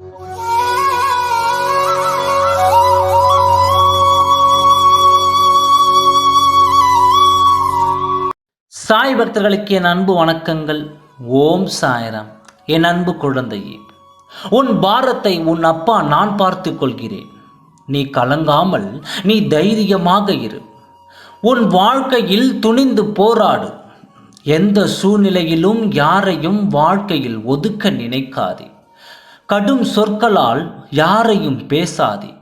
சாய் பக்தர்களுக்கு என் அன்பு வணக்கங்கள். ஓம் சாயரம். என் அன்பு குழந்தையே உன் பாரத்தை உன் அப்பா நான் பார்த்து கொள்கிறேன். நீ கலங்காமல் நீ தைரியமாக இரு. உன் வாழ்க்கையில் துணிந்து போராடு. எந்த சூழ்நிலையிலும் யாரையும் வாழ்க்கையில் ஒதுக்க நினைக்காதே. கடும் சொற்களால் யாரையும் பேசாதே.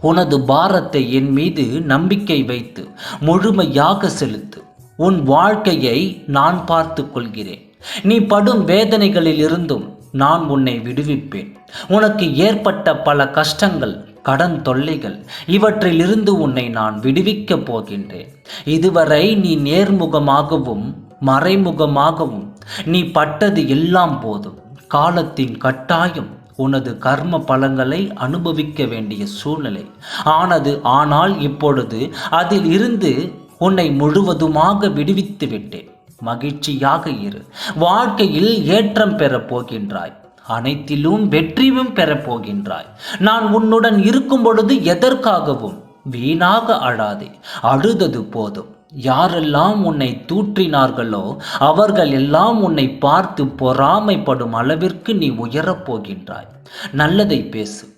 உனது பாரத்தை என் மீது நம்பிக்கை வைத்து முழுமையாக செலுத்து. உன் வாழ்க்கையை நான் பார்த்து கொள்கிறேன். நீ படும் வேதனைகளில் இருந்தும் நான் உன்னை விடுவிப்பேன். உனக்கு ஏற்பட்ட பல கஷ்டங்கள் கடன் தொல்லைகள் இவற்றிலிருந்து உன்னை நான் விடுவிக்கப் போகின்றேன். இதுவரை நீ நேர்முகமாகவும் மறைமுகமாகவும் நீ பட்டது எல்லாம் போதும். காலத்தின் கட்டாயம் உனது கர்ம பலங்களை அனுபவிக்க வேண்டிய சூழ்நிலை. ஆனது ஆனால் இப்பொழுது அதில் இருந்து உன்னை முழுவதுமாக விடுவித்து விட்டேன். மகிழ்ச்சியாக இரு. வாழ்க்கையில் ஏற்றம் பெறப் போகின்றாய். அனைத்திலும் வெற்றியும் பெறப் போகின்றாய். நான் உன்னுடன் இருக்கும் பொழுது எதற்காகவும் வீணாக அழாதே. அழுதது போதும். யாரெல்லாம் உன்னை தூற்றினார்களோ அவர்கள் எல்லாம் உன்னை பார்த்து பொறாமைப்படும் அளவிற்கு நீ உயரப் போகின்றாய். நல்லதை பேசு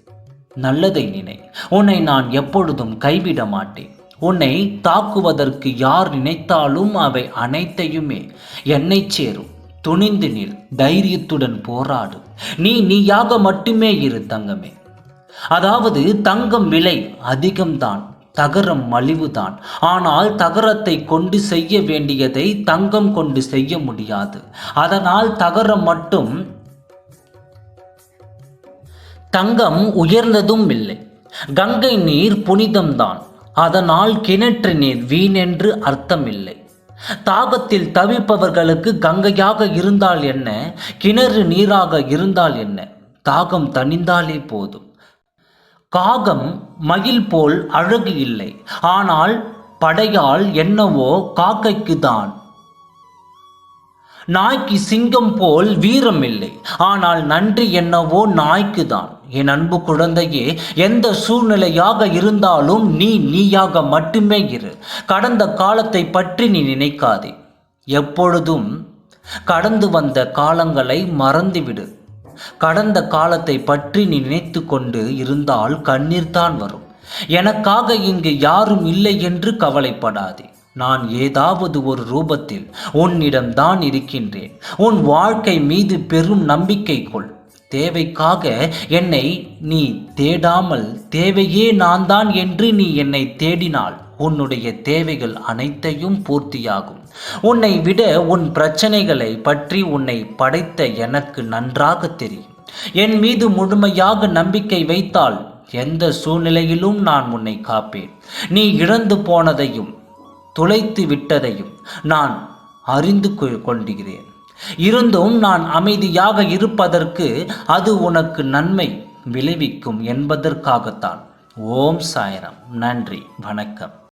நல்லதை நினை. உன்னை நான் எப்பொழுதும் கைவிட மாட்டேன். உன்னை தாக்குவதற்கு யார் நினைத்தாலும் அவை அனைத்தையுமே என்னை சேரும். துணிந்து நில் தைரியத்துடன் போராடு. நீ நீயாக மட்டுமே இரு தங்கமே. அதாவது தங்கம் விலை அதிகம்தான். தகரம் மலிவுதான். ஆனால் தகரத்தை கொண்டு செய்ய வேண்டியதை தங்கம் கொண்டு செய்ய முடியாது. அதனால் தகரம் மட்டும் தங்கம் உயர்ந்ததும் இல்லை. கங்கை நீர் புனிதம்தான். அதனால் கிணற்று நீர் வீணென்று அர்த்தமில்லை. தாகத்தில் தவிப்பவர்களுக்கு கங்கையாக இருந்தால் என்ன? கிணறு நீராக இருந்தால் என்ன? தாகம் தணிந்தாலே போதும். காகம் மயில் போல் அழகு இல்லை. ஆனால் படையால் என்னவோ காக்கைக்கு தான் நாய்க்கு சிங்கம் போல் வீரம் இல்லை. ஆனால் நன்றி என்னவோ நாய்க்கு தான் என் அன்பு குழந்தையே எந்த சூழ்நிலையாக இருந்தாலும் நீ நீயாக மட்டுமே இரு. கடந்த காலத்தை பற்றி நீ நினைக்காதே. எப்பொழுதும் கடந்து வந்த காலங்களை மறந்துவிடு. கடந்த காலத்தை பற்றி நீ நினைத்து கொண்டு இருந்தால் கண்ணீர் தான் வரும். எனக்காக இங்கு யாரும் இல்லை என்று கவலைப்படாதே. நான் ஏதாவது ஒரு ரூபத்தில் உன்னிடம்தான் இருக்கின்றேன். உன் வாழ்க்கை மீது பெரும் நம்பிக்கை கொள். தேவைக்காக என்னை நீ தேடாமல் தேவையே நான் தான் என்று நீ என்னை தேடினாள் உன்னுடைய தேவைகள் அனைத்தையும் பூர்த்தியாகும். உன்னை விட உன் பிரச்சனைகளை பற்றி உன்னை படைத்த எனக்கு நன்றாக தெரியும். என் மீது முழுமையாக நம்பிக்கை வைத்தால் எந்த சூழ்நிலையிலும் நான் உன்னை காப்பேன். நீ இழந்து போனதையும் துளைத்து விட்டதையும் நான் அறிந்து கொள்கிறேன். இருந்தும் நான் அமைதியாக இருப்பதற்கு அது உனக்கு நன்மை விளைவிக்கும் என்பதற்காகத்தான். ஓம் சாயரம். நன்றி. வணக்கம்.